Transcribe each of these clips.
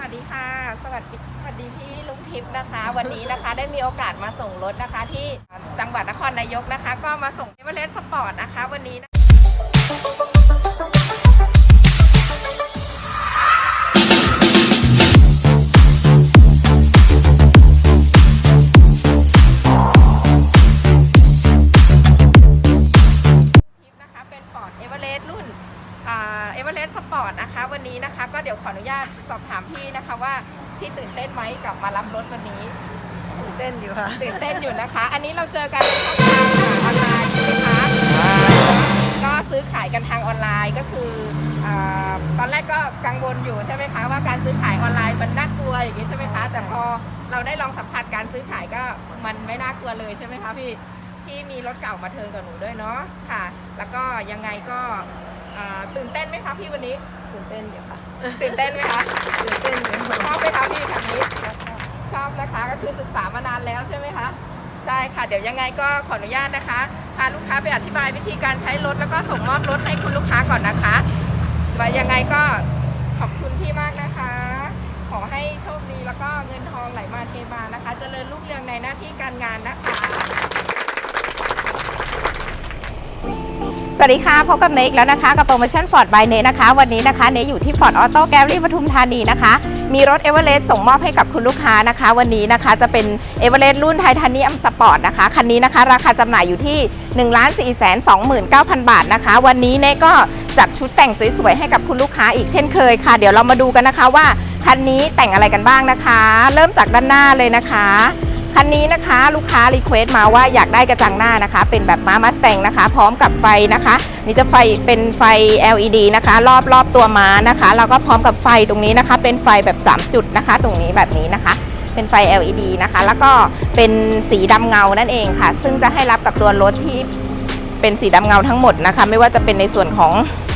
สวัสดีค่ะ สวัสดีสวัสดีที่ลุงทิพย์นะคะ วันนี้นะคะได้มีโอกาสมาส่งรถนะคะที่จังหวัดนครนายกนะคะ ก็มาส่งเอเวอเรสต์สปอร์ตนะคะ วันนี้นะ เอเวอเรสต์สปอร์ตนะคะ วันนี้นะคะ ก็เดี๋ยวขออนุญาตสอบถามพี่นะคะว่าพี่ตื่นเต้นไหมกับมารับรถวันนี้ ตื่นเต้นอยู่ค่ะ ตื่นเต้นอยู่นะคะ อันนี้เราเจอกันช่องทางออนไลน์ใช่ไหมคะก็ซื้อขายกันทางออนไลน์ก็คืออาตอนแรกก็กังวลอยู่ใช่ไหมคะว่าการซื้อขายออนไลน์มันน่ากลัวอย่างนี้ใช่ไหมคะ แต่พอเราได้ลองสัมผัสการซื้อขายก็มันไม่น่ากลัวเลยใช่ไหมคะพี่พี่มีรถเก่ามาเทิร์นกับหนูด้วยเนาะค่ะ แล้วก็ยังไงก็ อ่าตื่นเต้นไหมคะพี่วันนี้ ตื่นเต้นอยู่ค่ะตื่นเต้นไหมคะตื่นเต้นอยู่ชอบไหมคะพี่คันนี้ ชอบนะคะก็คือศึกษามานานแล้วใช่ไหมคะ ได้ค่ะ เดี๋ยวยังไงก็ขออนุญาตนะคะพาลูกค้าไปอธิบายวิธีการใช้รถแล้วก็ส่งมอบรถให้คุณลูกค้าก่อนนะคะว่ายังไงก็ขอบคุณพี่มากนะคะ ขอให้โชคดีแล้วก็เงินทองไหลมาเทมานะคะ เจริญรุ่งเรืองในหน้าที่การงานนะคะ สวัสดีค่ะ พบกับเนกแล้วนะคะกับโปรโมชั่นฟอร์ดบายเนนะคะ วันนี้นะคะเนอยู่ที่ฟอร์ดออโต้แกลลี่ปทุมธานีนะคะ มีรถเอเวอเรสต์ส่งมอบให้กับคุณลูกค้านะคะ วันนี้นะคะจะเป็นเอเวอเรสต์รุ่นไททานียมสปอร์ตนะคะ คันนี้นะคะ ราคาจำหน่ายอยู่ที่ 1 4 2 9 0 0 0 บาทนะคะ วันนี้เนก็จัดชุดแต่งสวยๆให้กับคุณลูกค้าอีกเช่นเคยค่ะ เดี๋ยวเรามาดูกันนะคะว่าคันนี้แต่งอะไรกันบ้างนะคะ เริ่มจากด้านหน้าเลยนะคะ คันนี้นะคะลูกค้ารีเควสต์มาว่าอยากได้กระจังหน้านะคะ เป็นแบบม้ามัสแตงนะคะ พร้อมกับไฟนะคะ นี่จะไฟเป็นไฟ LED นะคะ รอบรอบตัวม้านะคะแล้วก็พร้อมกับไฟตรงนี้นะคะ เป็นไฟแบบ 3 จุดนะคะ ตรงนี้แบบนี้นะคะ เป็นไฟ LED นะคะ แล้วก็เป็นสีดำเงานั่นเองค่ะ ซึ่งจะให้รับกับตัวรถที่เป็นสีดำเงาทั้งหมดนะคะ ไม่ว่าจะเป็นในส่วนของ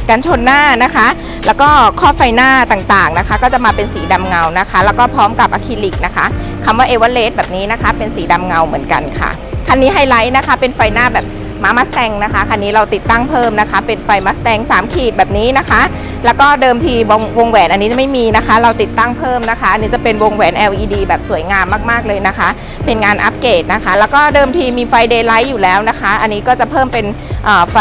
กันชนหน้านะคะ แล้วก็ครอบไฟหน้าต่างๆนะคะ ก็จะมาเป็นสีดำเงานะคะ แล้วก็พร้อมกับอะคริลิกนะคะคำว่าเอเวอเรสต์แบบนี้นะคะ เป็นสีดำเงาเหมือนกันค่ะคันนี้ไฮไลท์นะคะ เป็นไฟหน้าแบบ ม้ามัสแตงนะคะคันนี้เราติดตั้งเพิ่มนะคะ เป็นไฟมัสแตง3ขีดแบบนี้นะคะ แล้วก็เดิมทีวงวงแหวนอันนี้ไม่มีนะคะ เราติดตั้งเพิ่มนะคะอันนี้จะเป็นวงแหวน LED แบบสวยงามมากๆเลยนะคะ เป็นงานอัปเกรดนะคะ แล้วก็เดิมทีมีไฟเดย์ไลท์อยู่แล้วนะคะ อันนี้ก็จะเพิ่มเป็นไฟ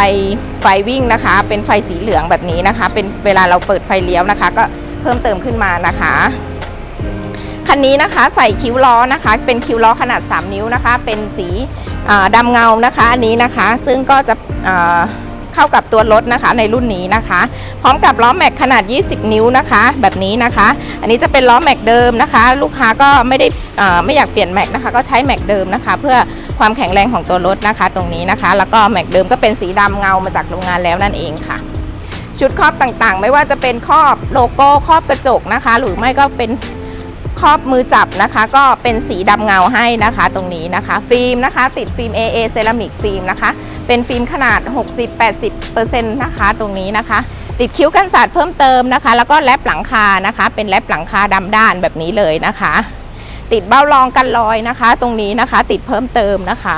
ไฟวิ่งนะคะ เป็นไฟสีเหลืองแบบนี้นะคะ เป็นเวลาเราเปิดไฟเลี้ยวนะคะ ก็เพิ่มเติมขึ้นมานะคะคันนี้นะคะใส่คิ้วล้อนะคะ เป็นคิ้วล้อขนาด 3 นิ้วนะคะ เป็นสี ดำเงานะคะอันนี้นะคะ ซึ่งก็จะเข้ากับตัวรถนะคะในรุ่นนี้นะคะ พร้อมกับล้อแม็กขนาด 20 นิ้วนะคะ แบบนี้นะคะ อันนี้จะเป็นล้อแม็กเดิมนะคะ ลูกค้าก็ไม่ได้ไม่อยากเปลี่ยนแม็กนะคะ ก็ใช้แม็กเดิมนะคะ เพื่อความแข็งแรงของตัวรถนะคะ ตรงนี้นะคะ แล้วก็แม็กเดิมก็เป็นสีดำเงามาจากโรงงานแล้วนั่นเองค่ะ ชุดครอบต่างๆ ไม่ว่าจะเป็นครอบโลโก้ครอบกระจกนะคะ หรือไม่ก็เป็น ครอบมือจับนะคะ ก็เป็นสีดำเงาให้นะคะ ตรงนี้นะคะ ฟิล์มนะคะ ติดฟิล์ม AA เซรามิกฟิล์มนะคะ เป็นฟิล์มขนาด 60-80%นะคะ ตรงนี้นะคะ ติดคิ้วกันสาดเพิ่มเติมนะคะ แล้วก็แลบหลังคานะคะ เป็นแลบหลังคาดำด้านแบบนี้เลยนะคะ ติดเบ้ารองกันรอยนะคะ ตรงนี้นะคะ ติดเพิ่มเติมนะคะ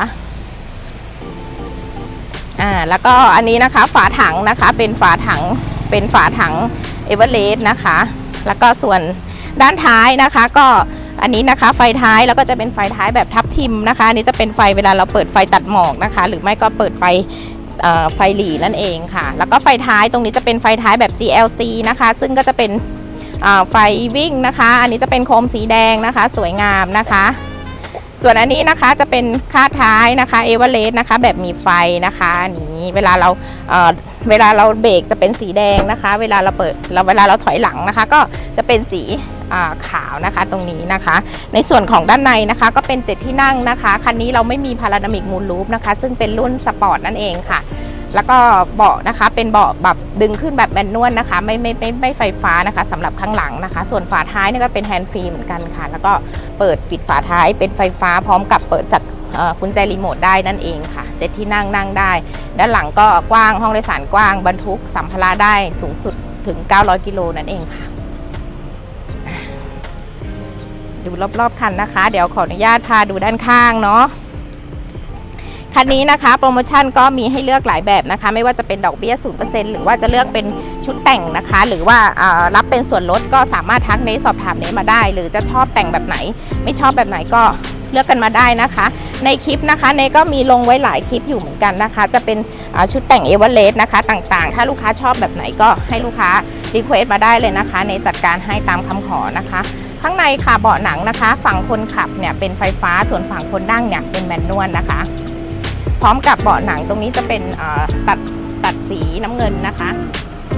อ่าแล้วก็อันนี้นะคะฝาถังนะคะ เป็นฝาถังเป็นฝาถังเอเวอเรสต์นะคะ แล้วก็ส่วน ด้านท้ายนะคะก็อันนี้นะคะไฟท้ายแล้วก็จะเป็นไฟท้ายแบบทับทิมนะคะอันนี้จะเป็นไฟเวลาเราเปิดไฟตัดหมอกนะคะ หรือไม่ก็เปิดไฟไฟหลีนั่นเองค่ะ แล้วก็ไฟท้ายตรงนี้จะเป็นไฟท้ายแบบ GLC นะคะ ซึ่งก็จะเป็นไฟวิ่งนะคะ อันนี้จะเป็นโคมสีแดงนะคะ สวยงามนะคะ ส่วนอันนี้นะคะจะเป็นคาดท้ายนะคะเอเวอเรสต์นะคะ แบบมีไฟนะคะอันนี้เวลาเราเวลาเราเบรกจะเป็นสีแดงนะคะ เวลาเราเปิดเราเวลาเราถอยหลังนะคะ ก็จะเป็นสี ขาวนะคะตรงนี้นะคะ ในส่วนของด้านในนะคะก็เป็น 7 ที่นั่งนะคะ คันนี้เราไม่มีพาราดามิกมูลลูปนะคะ ซึ่งเป็นรุ่นสปอร์ตนั่นเองค่ะ แล้วก็เบาะนะคะเป็นเบาะแบบดึงขึ้นแบบแมนนวลนะคะ ไม่ไม่ไม่ไม่ไฟฟ้านะคะสำหรับข้างหลังนะคะ ส่วนฝาท้ายนี่ก็เป็นแฮนด์ฟรีเหมือนกันค่ะ แล้วก็เปิดปิดฝาท้ายเป็นไฟฟ้าพร้อมกับเปิดจากกุญแจรีโมทได้นั่นเองค่ะเจ็ดที่นั่งนั่งได้ ด้านหลังก็กว้างห้องโดยสารกว้างบรรทุกสัมภาระได้สูงสุดถึง 900 กิโลนั่นเองค่ะ ดูรอบๆคันนะคะ เดี๋ยวขออนุญาตพาดูด้านข้างเนาะคันนี้นะคะ โปรโมชั่นก็มีให้เลือกหลายแบบนะคะ ไม่ว่าจะเป็นดอกเบี้ย 0%หรือว่าจะเลือกเป็นชุดแต่งนะคะ หรือว่ารับเป็นส่วนลดก็สามารถทักเนสสอบถามเนสมาได้ หรือจะชอบแต่งแบบไหน ไม่ชอบแบบไหนก็เลือกกันมาได้นะคะ ในคลิปนะคะเนก็มีลงไว้หลายคลิปอยู่เหมือนกันนะคะ จะเป็นชุดแต่งเอเวอเรสต์นะคะ ต่างๆ ถ้าลูกค้าชอบแบบไหนก็ให้ลูกค้ารีเควสต์มาได้เลยนะคะเนจัดการให้ตามคำขอนะคะ ข้างในค่ะเบาะหนังนะคะ ฝั่งคนขับเนี่ยเป็นไฟฟ้าส่วนฝั่งคนนั่งเนี่ยเป็นแมนนวลนะคะ พร้อมกับเบาะหนังตรงนี้จะเป็นตัดตัดสีน้ำเงินนะคะ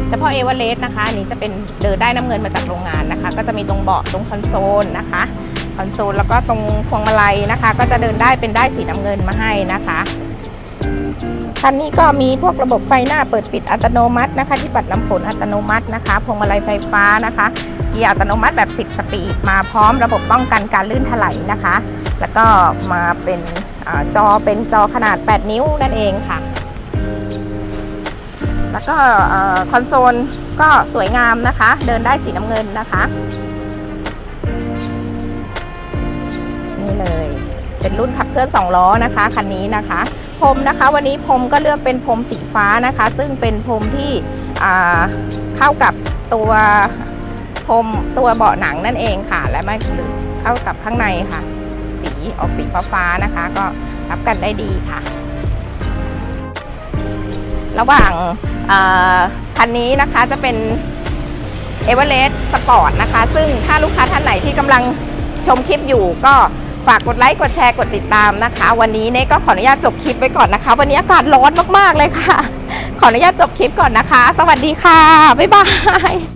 เฉพาะเอเวอเรสต์นะคะอันนี้จะเป็นเดินได้น้ำเงินมาจากโรงงานนะคะ ก็จะมีตรงเบาะตรงคอนโซลนะคะคอนโซลแล้วก็ตรงพวงมาลัยนะคะ ก็จะเดินได้เป็นได้สีน้ำเงินมาให้นะคะคันนี้ก็มีพวกระบบไฟหน้าเปิดปิดอัตโนมัตินะคะ ที่ปัดน้ำฝนอัตโนมัตินะคะ พวงมาลัยไฟฟ้านะคะ เกียร์อัตโนมัติแบบ 10 สปีด มาพร้อมระบบป้องกันการลื่นถลายนะคะ แล้วก็มาเป็นอจอเป็นจอขนาด 8 นิ้วนั่นเองค่ะ แล้วก็คอนโซลก็สวยงามนะคะ เดินได้สีน้ำเงินนะคะ นี่เลยเป็นรุ่นขับเคลื่อน 2 ล้อนะคะคันนี้นะคะพรมนะคะวันนี้พรมก็เลือกเป็นพรมสีฟ้านะคะ ซึ่งเป็นพรมที่เข้ากับตัว พรมตัวเบาะหนังนั่นเองค่ะ และไม่หรือเข้ากับข้างในค่ะ สีออกสีฟ้าๆนะคะ ก็รับกันได้ดีค่ะ ระหว่างคันนี้นะคะจะเป็น e v e r e s t Sport นะคะ ซึ่งถ้าลูกค้าท่านไหนที่กำลังชมคลิปอยู่ก็ฝากกดไลค์กดแชร์กดติดตามนะคะ วันนี้เน่ก็ขออนุญาตจบคลิปไว้ก่อนนะคะ วันนี้อากาศร้อนมากๆเลยค่ะ ขออนุญาตจบคลิปก่อนนะคะ สวัสดีค่ะ บ๊ายบาย